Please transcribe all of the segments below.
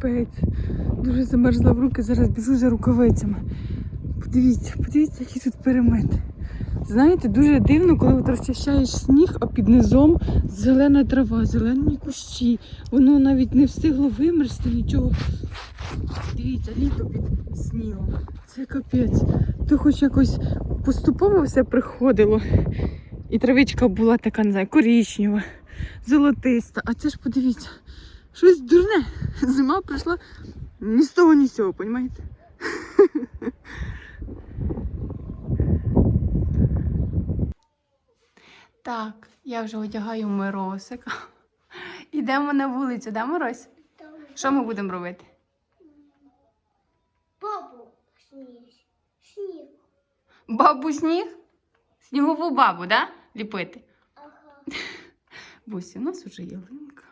капець. Дуже замерзла в руки, зараз біжу за рукавицями. Подивіться, подивіться, які тут перемети. Знаєте, дуже дивно, коли от розчищаєш сніг, а під низом зелена трава, зелені кущі. Воно навіть не встигло вимерзти нічого. Дивіться, літо під снігом. Це капець. То хоч якось поступово все приходило. І травичка була така, не знаю, коричнева, золотиста. А це ж подивіться, щось дурне. Зима прийшла ні з того, ні з цього, понімаєте? Так, я вже одягаю Миросика. Ідемо на вулицю, да, Мирось? Що ми будемо робити? Бабу сніг. Сніг. Бабу сніг? Снігову бабу, да? Ліпити. Ага. Бусі, у нас вже ялинка.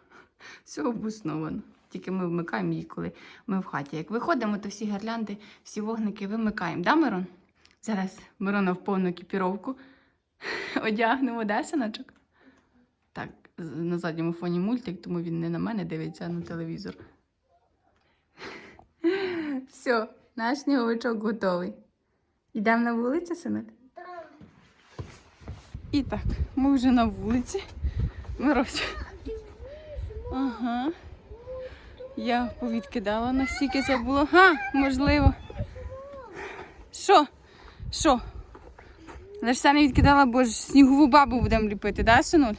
Все обосновано. Тільки ми вмикаємо її, коли ми в хаті. Як виходимо, то всі гірлянди, всі вогники вимикаємо. Да, Мирон? Зараз Мирона в повну екіпіровку одягнемо, да, синочок? Так, на задньому фоні мультик, тому він не на мене дивиться, а на телевізор. Все, наш сніговичок готовий. Йдемо на вулицю, синок? І так, ми вже на вулиці. Мирося. Ага. Я повідкидала настільки це було. Га, можливо. Що? Що? Але ж це не відкидала, бо ж снігову бабу будемо ліпити, да, синуль?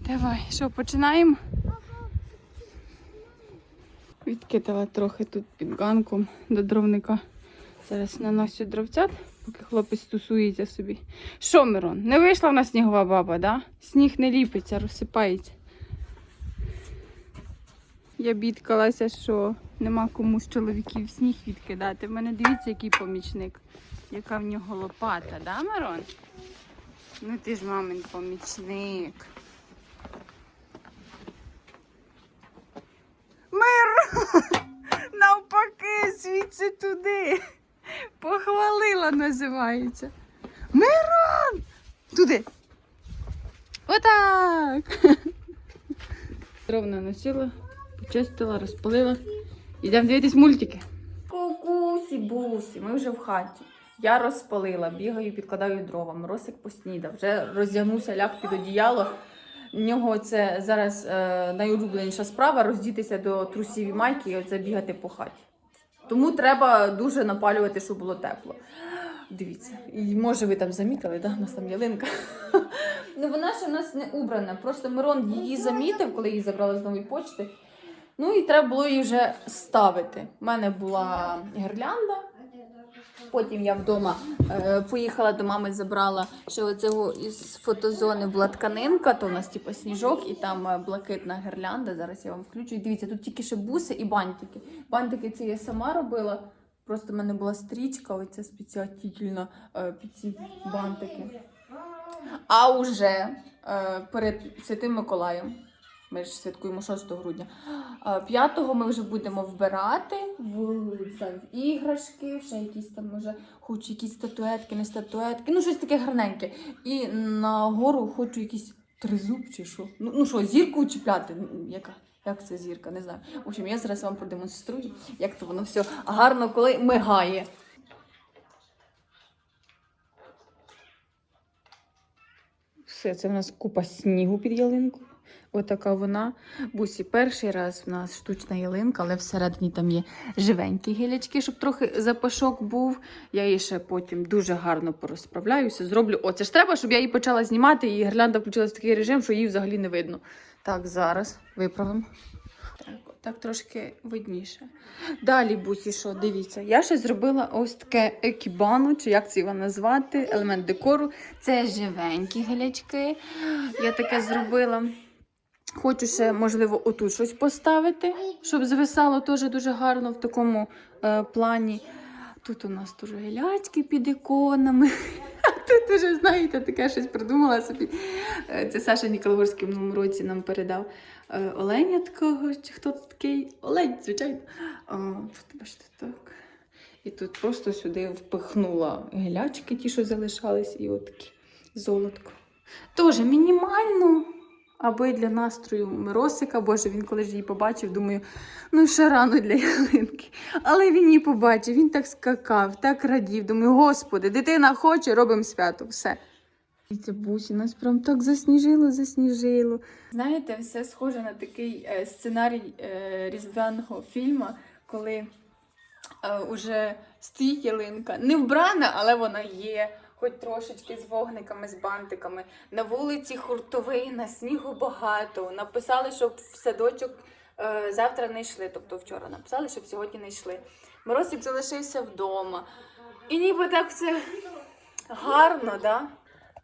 Давай, що, починаємо? Відкидала трохи тут під ганком до дровника. Зараз наносю дровцят, поки хлопець тусується собі. Що, Мирон, не вийшла в нас снігова баба, да? Сніг не ліпиться, розсипається. Я бідкалася, що нема кому з чоловіків сніг відкидати. В мене дивіться, який помічник. Яка в нього лопата, да, Мирон? Ну ти ж мамин помічник. Мирон! Навпаки, звідси туди. Похвалила називається. Мирон! Туди. Отак. Ровно носила, почистила, розпалила. Йдемо дивитись мультики. Кукусі, бусі, ми вже в хаті. Я розпалила, бігаю, підкладаю дрова. Моросик поснідав, вже роздягнувся, ляг під одіяло. В нього це зараз е, найулюбленіша справа роздітися до трусів і майки і оце бігати по хаті. Тому треба дуже напалювати, щоб було тепло. Дивіться, і може ви там замітили, да? у нас там ялинка. ну вона ще в нас не убрана. Просто Мирон її замітив, коли її забрали з нової почти. Ну і треба було її вже ставити. У мене була гірлянда. Потім я вдома е, поїхала до мами, забрала ще оцього із фотозони була тканинка, то у нас типу сніжок, і там е, блакитна гірлянда. Зараз я вам включу. І дивіться, тут тільки ще буси і бантики. Бантики ці я сама робила. Просто в мене була стрічка, оця спеціальна е, під ці бантики. А вже е, перед Святим Миколаєм. Ми ж святкуємо 6 грудня. 5-го ми вже будемо вбирати в, іграшки, ще якісь там може хочу якісь статуетки, не статуетки, ну щось таке гарненьке. І на гору хочу якийсь тризуб чи що. Ну, ну що, зірку чіпляти? Яка? Як це зірка? Не знаю. В общем, я зараз вам продемонструю, як то воно все гарно, коли мигає. Все, це в нас купа снігу під ялинку. Отака вона. Бусі, перший раз в нас штучна ялинка, але всередині там є живенькі гілячки, щоб трохи запашок був. Я її ще потім дуже гарно порозправляюся. Зроблю. О, це ж треба, щоб я її почала знімати, і гірлянда включилась в такий режим, що її взагалі не видно. Так, зараз виправимо. Так, так трошки видніше. Далі, бусі, що дивіться, я ще зробила ось таке екібану, чи як це його назвати, елемент декору. Це живенькі гілячки. Я таке зробила. Хочу ще, можливо, отут щось поставити, щоб звисало теж дуже гарно в такому е, плані. Тут у нас теж гілячки під іконами. Тут уже, знаєте, таке щось придумала собі. Е, Це Саша Ніколаворський в минулому році нам передав е, оленя такого. Чи хто такий? Олень, звичайно. Тут, бачите, так. І тут просто сюди впихнула гілячки, ті, що залишались, і отакі золотко. Тоже мінімально, аби для настрою Миросика. Боже, він коли ж її побачив, думаю, ну ще рано для ялинки. Але він її побачив, він так скакав, так радів. Думаю, господи, дитина хоче, робимо свято, все. І це бусі, нас прям так засніжило, засніжило. Знаєте, все схоже на такий е, сценарій е, різдвяного фільму, коли е, уже стоїть ялинка. Не вбрана, але вона є. Хоч трошечки з вогниками, з бантиками. На вулиці хуртовина, снігу багато. Написали, щоб в садочок е, завтра не йшли. Тобто вчора написали, щоб сьогодні не йшли. Морозик залишився вдома. І ніби так все гарно, да?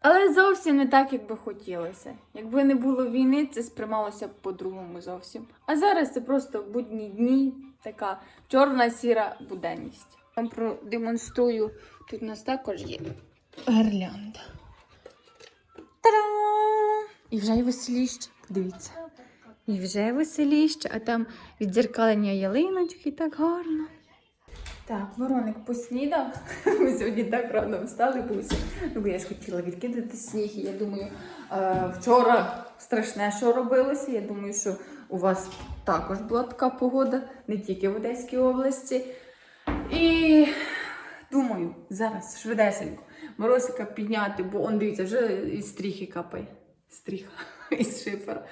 Але зовсім не так, як би хотілося. Якби не було війни, це сприймалося б по-другому зовсім. А зараз це просто будні дні, така чорна сіра буденність. Вам продемонструю. Тут у нас також є гирлянда. Та-дам! І вже й веселіще. Подивіться. І вже веселіще, а там віддзеркалення ялиночки так гарно. Так, Вороник поснідав. Ми сьогодні так рано встали, бусі. Ну, бо я ж хотіла відкидати сніг. І я думаю, е, вчора страшне, що робилося. Я думаю, що у вас також була така погода, не тільки в Одеській області. І думаю, зараз швидесенько морозика підняти, бо он дивіться, вже із стріхи капає. Стріха із шифера.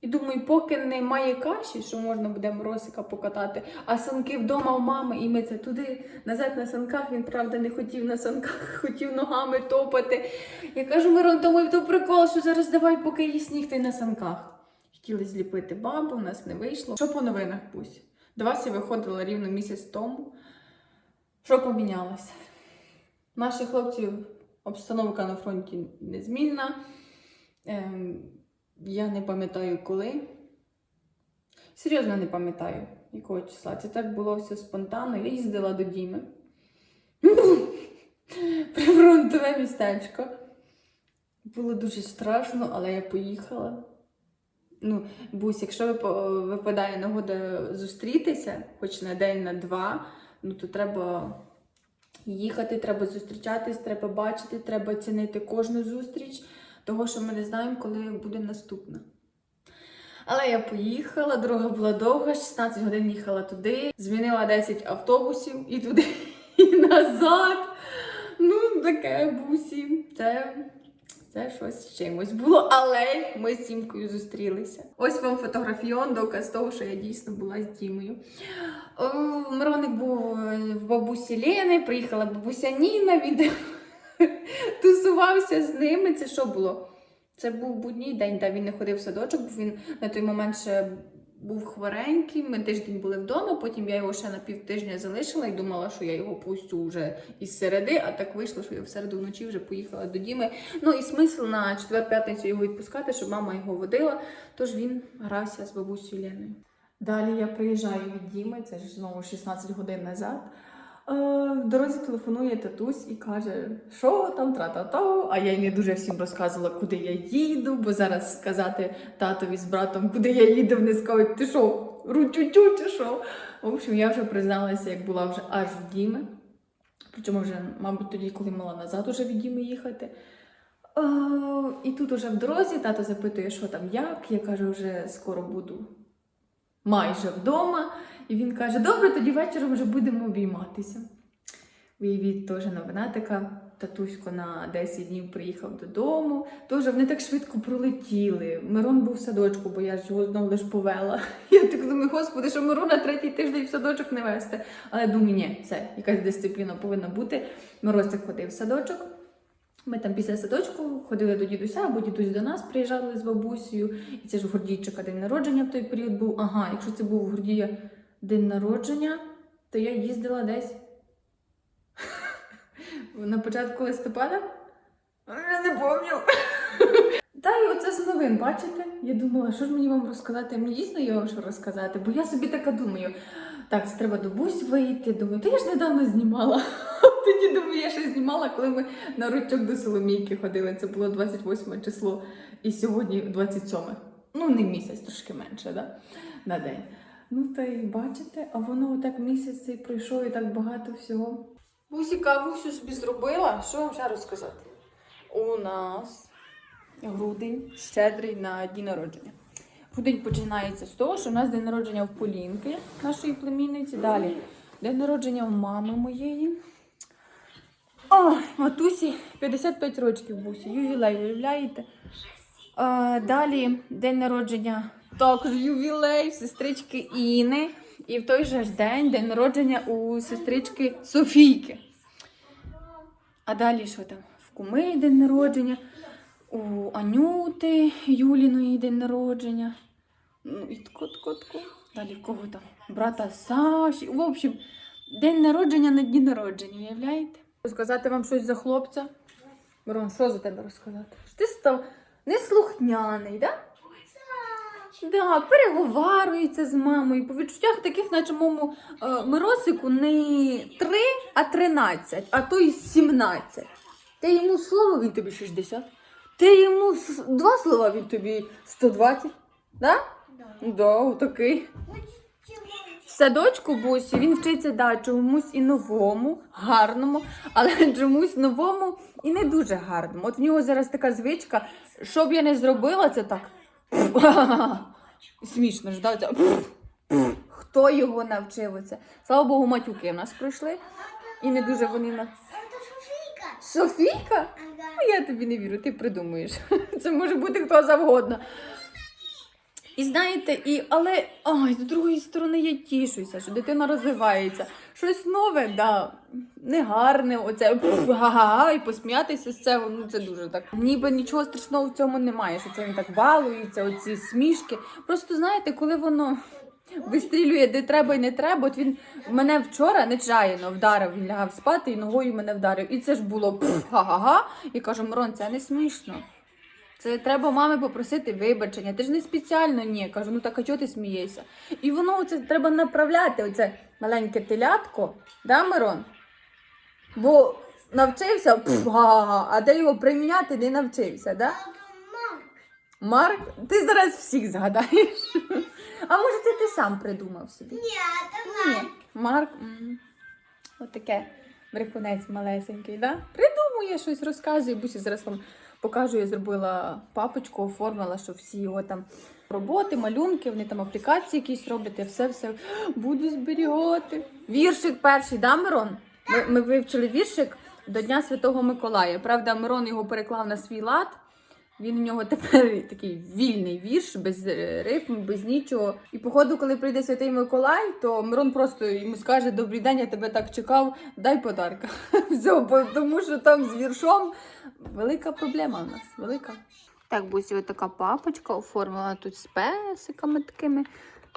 І думаю, поки немає каші, що можна буде морозика покатати, а санки вдома у мами, і ми це туди назад на санках. Він правда не хотів на санках, хотів ногами топати. Я кажу, Мирон, думаю, то прикол, що зараз давай, поки є сніг, ти на санках. Хотіли зліпити бабу, у нас не вийшло. Що по новинах пусть? До вас я виходила рівно місяць тому. Що помінялося? Наших хлопців обстановка на фронті незмінна. Ем, я не пам'ятаю коли. Серйозно не пам'ятаю, якого числа. Це так було все спонтанно. Я їздила до Діми. Прифронтове містечко. Було дуже страшно, але я поїхала. Ну, Бусь, якщо випадає нагода зустрітися, хоч на день, на два, ну то треба їхати, треба зустрічатись, треба бачити, треба цінити кожну зустріч, того, що ми не знаємо, коли буде наступна. Але я поїхала, дорога була довга, 16 годин їхала туди, змінила 10 автобусів і туди, і назад. Ну, таке бусі. Це, це щось з чимось було, але ми з Дімкою зустрілися. Ось вам фотографіон, доказ того, що я дійсно була з Дімою. Мироник був е, в бабусі Лени, приїхала бабуся Ніна, він тусувався з ними. Це що було? Це був будній день, де він не ходив в садочок, бо він на той момент ще був хворенький. Ми тиждень були вдома, потім я його ще на півтижня залишила і думала, що я його пустю вже із середи, а так вийшло, що я в середу вночі вже поїхала до Діми. Ну і смисл на четвер-п'ятницю його відпускати, щоб мама його водила. Тож він грався з бабусею Леною. Далі я приїжджаю від Діми, це ж знову 16 годин назад. Е, В дорозі телефонує татусь і каже, що там тра-та-та. А я й не дуже всім розказувала, куди я їду, бо зараз сказати татові з братом, куди я їду, вони скажуть, ти що, ручучу чи що. В общем, я вже призналася, як була вже аж в Діми. Причому вже, мабуть, тоді, коли мала назад уже від Діми їхати. Е, І тут уже в дорозі тато запитує, що там як. Я кажу, вже скоро буду майже вдома. І він каже: Добре, тоді вечором вже будемо обійматися. Уявіть, теж новина така. Татусько на 10 днів приїхав додому. Теж вони так швидко пролетіли. Мирон був в садочку, бо я ж його знову лиш повела. Я так думаю, господи, що Мирона третій тиждень в садочок не вести. Але думаю, ні, все, якась дисципліна повинна бути. Миростик ходив в садочок. Ми там після садочку ходили до дідуся, або дідусь до нас приїжджали з бабусею. І це ж Гордійчика день народження в той період був. Ага, якщо це був Гордія день народження, то я їздила десь на початку листопада. Я не пам'ятаю. Та й оце з новин, бачите? Я думала, що ж мені вам розказати? Мені дійсно є вам що розказати, бо я собі така думаю. Так, це треба до бусь вийти. Думаю, та я ж недавно знімала. Тоді думаю, я ще знімала, коли ми на ручок до Соломійки ходили. Це було 28 число, і сьогодні 27. Ну, не місяць, трошки менше, да? на день. Ну, та й бачите, а воно отак місяць цей пройшов і так багато всього. Бусіка, Бусю собі зробила. Що вам ще розказати? У нас грудень, щедрий на дні народження. Грудень починається з того, що у нас день народження в Полінки, нашої племінниці. Далі день народження у мами моєї. О, матусі 55 років бусі, ювілей, уявляєте? А, далі день народження, також ювілей в сестрички Іни. І в той же ж день день народження у сестрички Софійки. А далі що там? В куми день народження, у Анюти Юліної день народження. Ну, і тко, тко, тко. Далі в кого там? Брата Саші. В общем, день народження на дні народження, уявляєте? Розказати вам щось за хлопця? Мирон, що за тебе розказати? Ти став неслухняний? Да? Да, переговарюється з мамою. По відчуттях таких, наче моєму е, Миросику не 3, а 13, а то й 17. Ти йому слово, він тобі 60. Ти йому с- два слова, він тобі 120. Да? Да. Да, такий. В садочку бусі він вчиться да, чомусь і новому, гарному, але чомусь новому і не дуже гарному. От в нього зараз така звичка, що б я не зробила, це так. Смішно ж, да? Це... Хто його навчив оце? Слава Богу, матюки в нас пройшли. І не дуже вони на. Это Софийка. Софійка? Ну, я тобі не вірю, ти придумуєш. Це може бути хто завгодно. І знаєте, і, але ой, з другої сторони я тішуся, що дитина розвивається. Щось нове, да, негарне, оце га-га-га, і посміятися з цього, ну це дуже так. Ніби нічого страшного в цьому немає, що це він так балується, оці смішки. Просто знаєте, коли воно вистрілює де треба і не треба, от він мене вчора нечаянно вдарив, він лягав спати і ногою мене вдарив. І це ж було га-га-га. І кажу, Мирон, це не смішно. Це треба мами попросити вибачення. Ти ж не спеціально ні. Кажу, ну так а чого ти смієшся? І воно це треба направляти, оце маленьке телятко, да, Мирон? Бо навчився, пф, га-га-га, а ти його приміняти не навчився, да? Марк, ти зараз всіх згадаєш. А може це ти сам придумав собі? Нет, это Ні. Марк, отаке брехунець малесенький, да? Придумує щось, розказує. Бусі зараз вам покажу, я зробила папочку, оформила, що всі його там роботи, малюнки, вони там аплікації якісь роблять, я все-все буду зберігати. Віршик перший, да, Мирон? Ми, ми вивчили віршик до Дня Святого Миколая. Правда, Мирон його переклав на свій лад. Він у нього тепер такий вільний вірш, без е, рифм, без нічого. І походу, коли прийде святий Миколай, то Мирон просто йому скаже: Добрий день, я тебе так чекав, дай подарка. Все, бо- тому що там з віршом велика проблема у нас. Велика. Так, Бусі, ось така папочка оформила тут з песиками такими.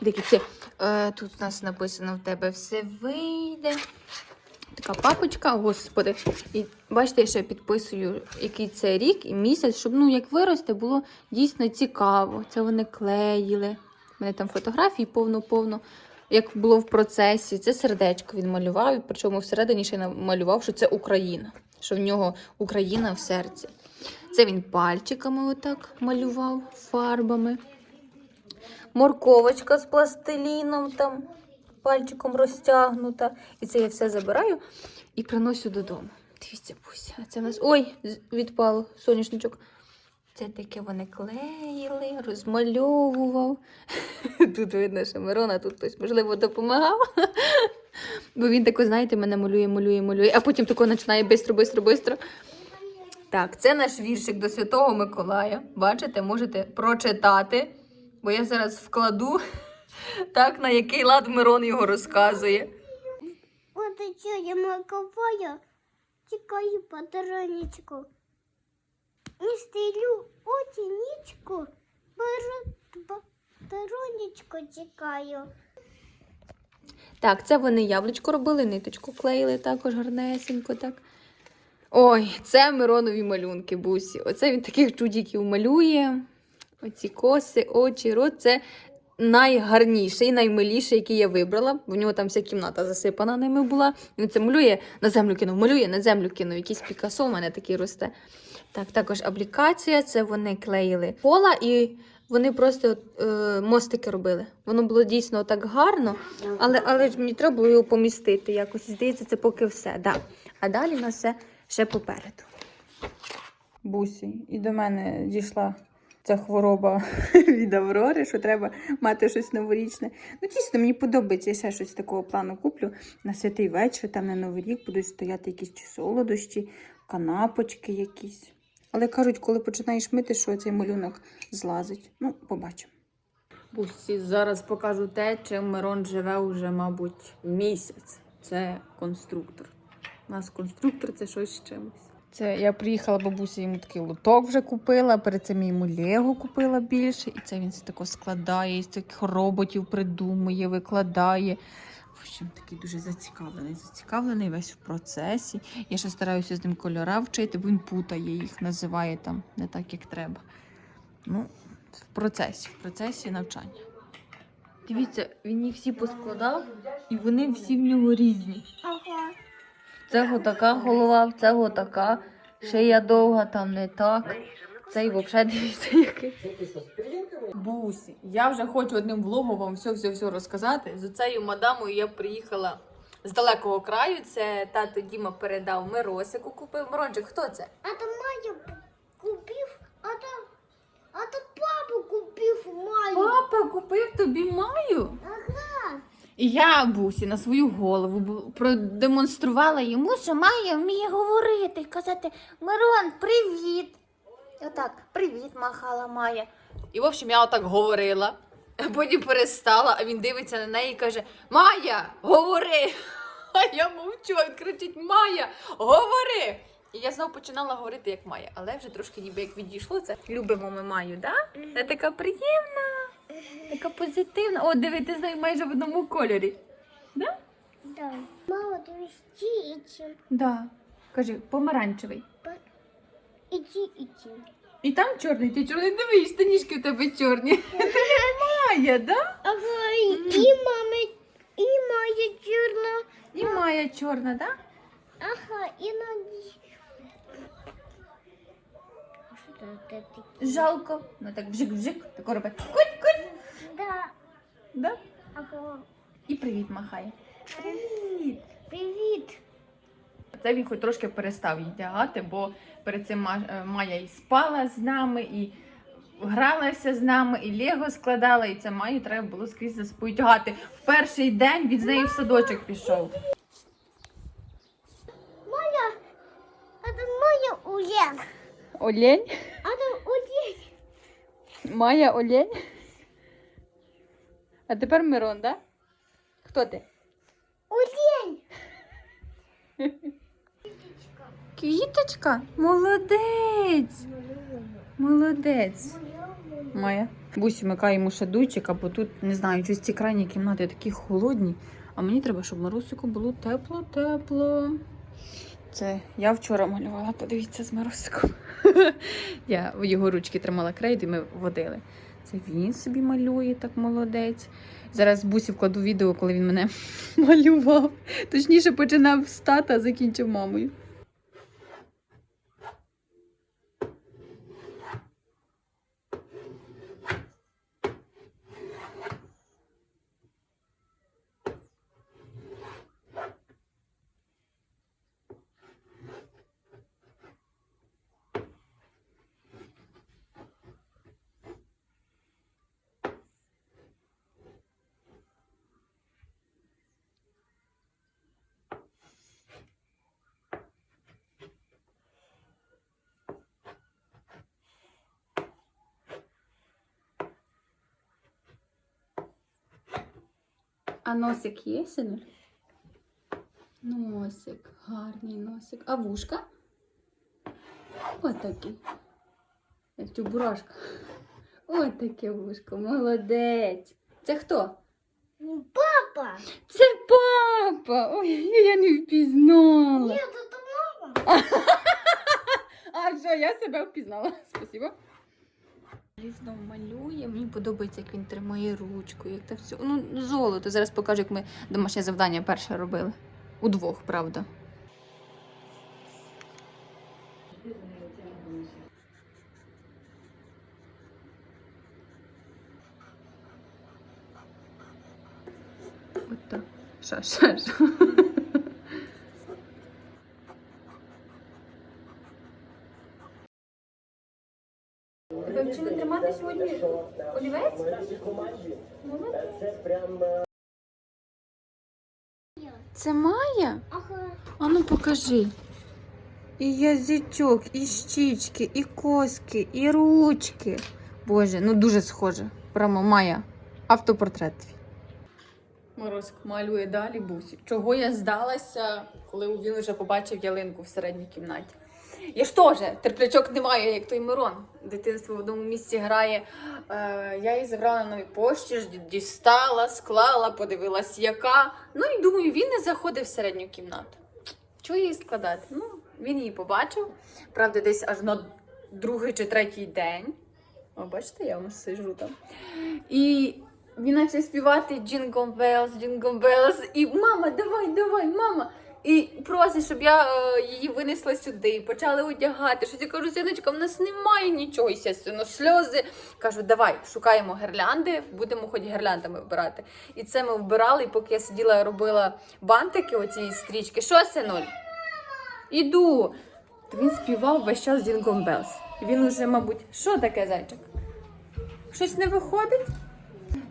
Дивіться, е, тут у нас написано в тебе все вийде. Така папочка, господи. І бачите, я ще підписую, який це рік і місяць, щоб ну, як виросте, було дійсно цікаво. Це вони клеїли. У мене там фотографії повно-повно, як було в процесі. Це сердечко він малював, причому всередині ще намалював, що це Україна, що в нього Україна в серці. Це він пальчиками отак малював фарбами. Морковочка з пластиліном там пальчиком розтягнута. І це я все забираю і приношу додому. Дивіться, Буся, це в нас. Ой, відпало соняшничок. Це таке вони клеїли, розмальовував. Тут видно, що Мирона тут хтось, можливо, допомагав. Бо він тако, знаєте, мене малює, малює, малює, а потім тако починає бистро, бистро, бистро. Так, це наш віршик до Святого Миколая. Бачите, можете прочитати, бо я зараз вкладу так, на який лад Мирон його розказує. И что, я маковая, тикаю патроничку. Не стелю утиничку, беру патроничку тикаю. Так, це вони яблучко робили, ниточку клеїли також гарнесенько. так. Ой, це Миронові малюнки, бусі. Оце він таких чудіків малює. Оці коси, очі, рот. Це найгарніший, наймиліший, який я вибрала. В нього там вся кімната засипана ними була. Він це малює, на землю кинув, малює, на землю кинув. Якийсь Пікасо у мене такий росте. Так, також аплікація. Це вони клеїли пола і вони просто е, мостики робили. Воно було дійсно так гарно, але, але ж мені треба було його помістити якось. Здається, це поки все. Да. А далі у нас все ще попереду. бусі. І до мене дійшла ця хвороба від Аврори, що треба мати щось новорічне. Ну, дійсно, мені подобається. Я ще щось такого плану куплю на святий вечір, там на Новий рік будуть стояти якісь чи солодощі, канапочки якісь. Але кажуть, коли починаєш мити, що цей малюнок злазить. Ну, побачимо. Бусі, зараз покажу те, чим Мирон живе уже, мабуть, місяць. Це конструктор. У нас конструктор це щось з чимось. Це я приїхала бабуся, йому такий лоток вже купила. Перед цим йому Лего купила більше. І це він все тако складає, із таких роботів придумує, викладає. В общем, такий дуже зацікавлений. Зацікавлений весь в процесі. Я ще стараюся з ним кольора вчити, бо він путає їх, називає там не так, як треба. Ну, в процесі, в процесі навчання. Дивіться, він їх всі поскладав, і вони всі в нього різні. Ага. В Цього така голова, в цього така, шия довга, там не так. Цей взагалі дивіться який. Бусі, я вже хочу одним влогом вам все-все-все розказати. З цією мадамою я приїхала з далекого краю. Це тато Діма передав Миросику, купив. Мирончик, хто це? А то Майя купив, а то, а то папа купив Майю. Папа купив тобі маю. Ага. І я бусі на свою голову продемонструвала йому, що Майя вміє говорити і казати Мирон, привіт. Отак, привіт, махала Майя. І в общем, я отак говорила, а потім перестала, а він дивиться на неї і каже: Майя, говори! А я мовчу, він кричить: Майя, говори! І я знову починала говорити як Майя, але вже трошки ніби як відійшло це. Любимо ми Маю, да? Це така приємна, така позитивна. О, диви, ти з нею майже в одному кольорі. Да? Да. Мама, ты вести Да. Кажи, помаранчевий. Иди, иди. І там чорний, ти чорний дивись, штанішки в тебе чорні. Майя, да? Ага, и, и мама, и моя черная. І Майя чорна, да? Ага, и ноги. Жалко. Ну так бжик-бжик, тако робить. Да. Ага. І привіт махає. Привіт. Привет. Це він хоч трошки перестав її тягати, бо перед цим е, Майя і спала з нами, і гралася з нами, і Лего складала, і це Майю треба було скрізь за собою тягати. В перший день від неї в садочок пішов. Моя. Это моя улен. Олень? Это улен. Майя Олень. А тепер Мирон, да? Хто ти? Улен. Квіточка? Молодець! Молодець. Майя. Бусь вмикає йому ще дуйчик, бо тут, не знаю, щось ці крайні кімнати такі холодні. А мені треба, щоб Марусику було тепло-тепло. Це я вчора малювала, подивіться з Марусиком. я його ручки тримала крейду і ми водили. Це він собі малює, так молодець. Зараз бусі вкладу відео, коли він мене малював. Точніше, починав з а закінчив мамою. А носик є, синуль? Носик, гарний носик. А вушка? Ось такий. Як чубурашка. Ось таке вушко, молодець. Це хто? Папа. Це папа! Ой, я не впізнала. Нет, это мама. А все, я себе впізнала. Спасибо. Різно малює. Мені подобається, як він тримає ручку, як це все. Ну, золото. Зараз покажу, як ми домашнє завдання перше робили. Удвох, правда. От так. Ша, ша, ша. Вирішили тримати сьогодні олівець? Це Майя? Ага. А ну покажи. І язичок, і щічки, і коски, і ручки. Боже, ну дуже схоже. Прямо Майя. Автопортрет твій. Малює далі бусі. Чого я здалася, коли він вже побачив ялинку в середній кімнаті? Я ж теж терплячок немає, як той Мирон. Дитинство в одному місці грає. Е, я її забрала на новій пошті, дістала, склала, подивилась, яка. Ну і думаю, він не заходив в середню кімнату. Чого її складати? Ну, він її побачив. Правда, десь аж на другий чи третій день. О, бачите, я вам сижу там. І він почав співати Jingle Bells, Jingle Bells. І мама, давай, давай, мама. І просить, щоб я е, її винесла сюди, почали одягати. Щось я кажу, синочка, в нас немає нічого, естественно, сльози. Кажу, давай, шукаємо гірлянди, будемо хоч гірляндами вбирати. І це ми вбирали, і поки я сиділа, робила бантики, оці стрічки. Що, синуль? Іду. То він співав весь час Jingle Bells. Він уже, мабуть, що таке зайчик? Щось не виходить?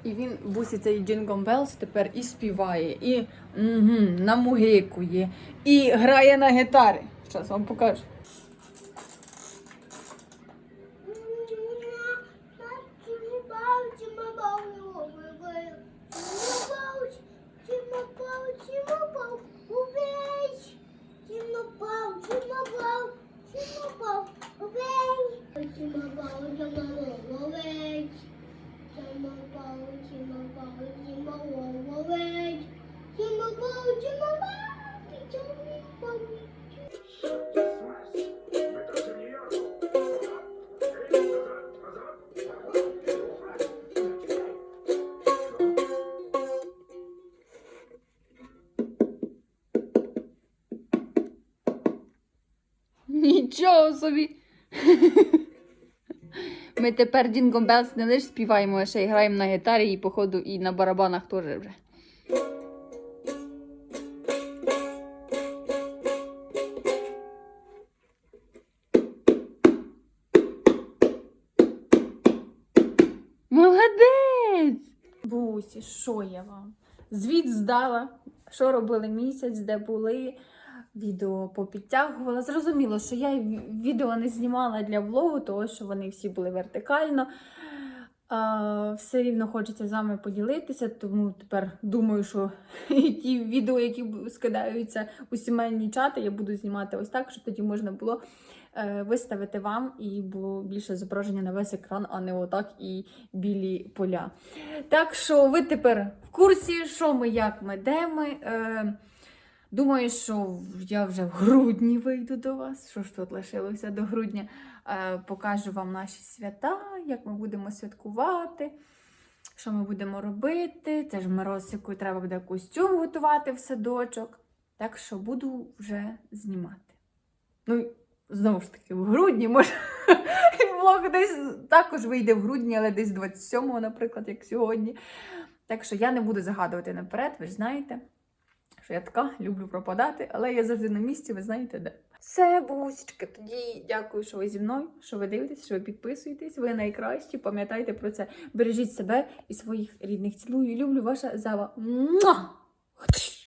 І він бусі цей Джингом Белс тепер і співає, і угу, намугикує, і грає на гітарі. Зараз вам покажу. Собі. Ми тепер Jingle Bells не лише співаємо, а ще й граємо на гітарі і, походу, і на барабанах теж вже. Молодець! Бусі, що я вам? Звіт здала, що робили місяць, де були. Відео попідтягувала. Зрозуміло, що я відео не знімала для влогу, тому що вони всі були вертикально. Все рівно хочеться з вами поділитися, тому тепер думаю, що ті відео, які скидаються у сімейні чати, я буду знімати ось так, щоб тоді можна було е, виставити вам і було більше зображення на весь екран, а не отак і білі поля. Так що ви тепер в курсі, що ми, як ми, де ми. Думаю, що я вже в грудні вийду до вас. Що ж тут лишилося до грудня? Е, покажу вам наші свята, як ми будемо святкувати, що ми будемо робити. Це ж Миросику треба буде костюм готувати в садочок. Так що буду вже знімати. Ну, знову ж таки, в грудні, може, влог десь також вийде в грудні, але десь 27-го, наприклад, як сьогодні. Так що я не буду загадувати наперед, ви ж знаєте що я така люблю пропадати, але я завжди на місці, ви знаєте де. Все, бусічки, тоді дякую, що ви зі мною, що ви дивитесь, що ви підписуєтесь. Ви найкращі. Пам'ятайте про це. Бережіть себе і своїх рідних. Цілую, люблю ваша зава. Муа!